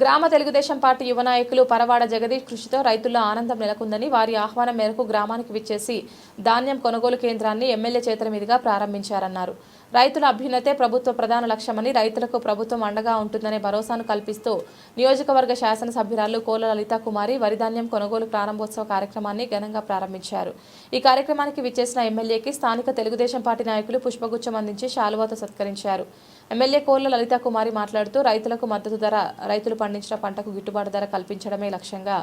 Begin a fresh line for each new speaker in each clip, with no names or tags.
గ్రామ తెలుగుదేశం పార్టీ యువ నాయకులు పరవాడ జగదీష్ కృషితో రైతుల్లో ఆనందం నెలకొందని వారి ఆహ్వానం మేరకు గ్రామానికి విచ్చేసి ధాన్యం కొనుగోలు కేంద్రాన్ని ఎమ్మెల్యే చేతుల మీదుగా ప్రారంభించారన్నారు. రైతుల అభ్యున్నతే ప్రభుత్వ ప్రధాన లక్ష్యమని రైతులకు ప్రభుత్వం అండగా ఉంటుందనే భరోసాను కల్పిస్తూ నియోజకవర్గ శాసనసభ్యురాలు కోల లలితా కుమారి వరిధాన్యం కొనుగోలు ప్రారంభోత్సవ కార్యక్రమాన్ని ఘనంగా ప్రారంభించారు. ఈ కార్యక్రమానికి విచ్చేసిన ఎమ్మెల్యేకి స్థానిక తెలుగుదేశం పార్టీ నాయకులు పుష్పగుచ్చం అందించి శాలువాతో సత్కరించారు. ఎమ్మెల్యే కోర్ల లలితా కుమారి మాట్లాడుతూ రైతులకు మద్దతు ధర రైతులు పండించిన పంటకు గిట్టుబాటు ధర కల్పించడమే లక్ష్యంగా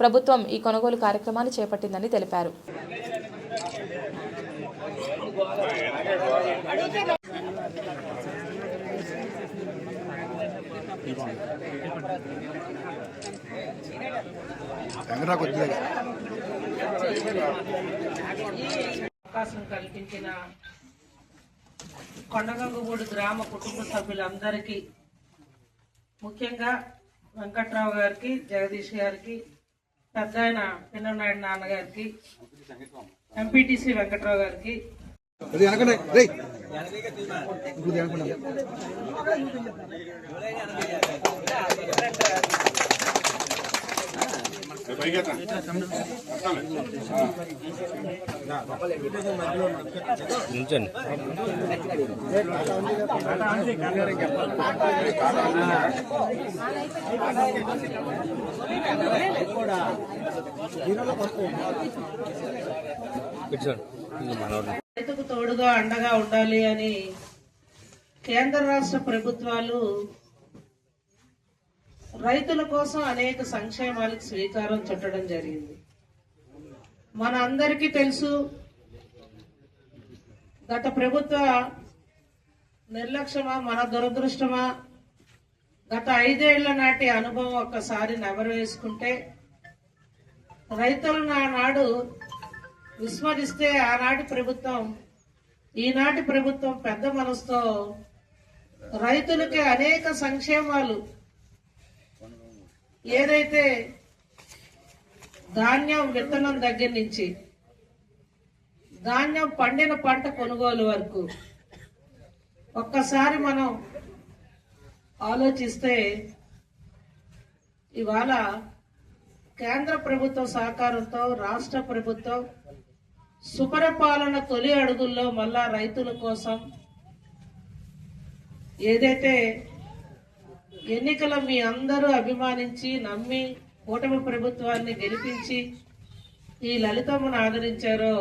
ప్రభుత్వం ఈ కొనుగోలు కార్యక్రమాన్ని చేపట్టిందని తెలిపారు.
అవకాశం కల్పించిన కొండగంగమూడి గ్రామ కుటుంబ సభ్యులందరికీ ముఖ్యంగా వెంకట్రావు గారికి జగదీష్ గారికి పెద్ద ఆయన పిన్ననాయుడు నాన్నగారికి ఎంపీటీసీ వెంకట్రావు గారికి.
అది
రైతుకు తోడుగా అండగా ఉండాలి అని కేంద్ర రాష్ట్ర ప్రభుత్వాలు రైతుల కోసం అనేక సంక్షేమాలకు శ్రీకారం చుట్టడం జరిగింది. మన అందరికీ తెలుసు గత ప్రభుత్వ నిర్లక్ష్యమా మన దురదృష్టమా గత ఐదేళ్ళ నాటి అనుభవం ఒక్కసారి నెవరు వేసుకుంటే రైతులను ఆనాడు విస్మరిస్తే ఆనాటి ప్రభుత్వం ఈనాటి ప్రభుత్వం పెద్ద మనసుతో రైతులకి అనేక సంక్షేమాలు ఏదైతే ధాన్యం విత్తనం దగ్గర నుంచి ధాన్యం పండిన పంట కొనుగోలు వరకు ఒక్కసారి మనం ఆలోచిస్తే ఇవాళ కేంద్ర ప్రభుత్వ సహకారంతో రాష్ట్ర ప్రభుత్వం సుపరిపాలన తొలి అడుగుల్లో మళ్ళా రైతుల కోసం ఏదైతే ఎన్నికల మీ అందరూ అభిమానించి నమ్మి కూటమి ప్రభుత్వాన్ని గెలిపించి ఈ లలితమ్మను ఆదరించారో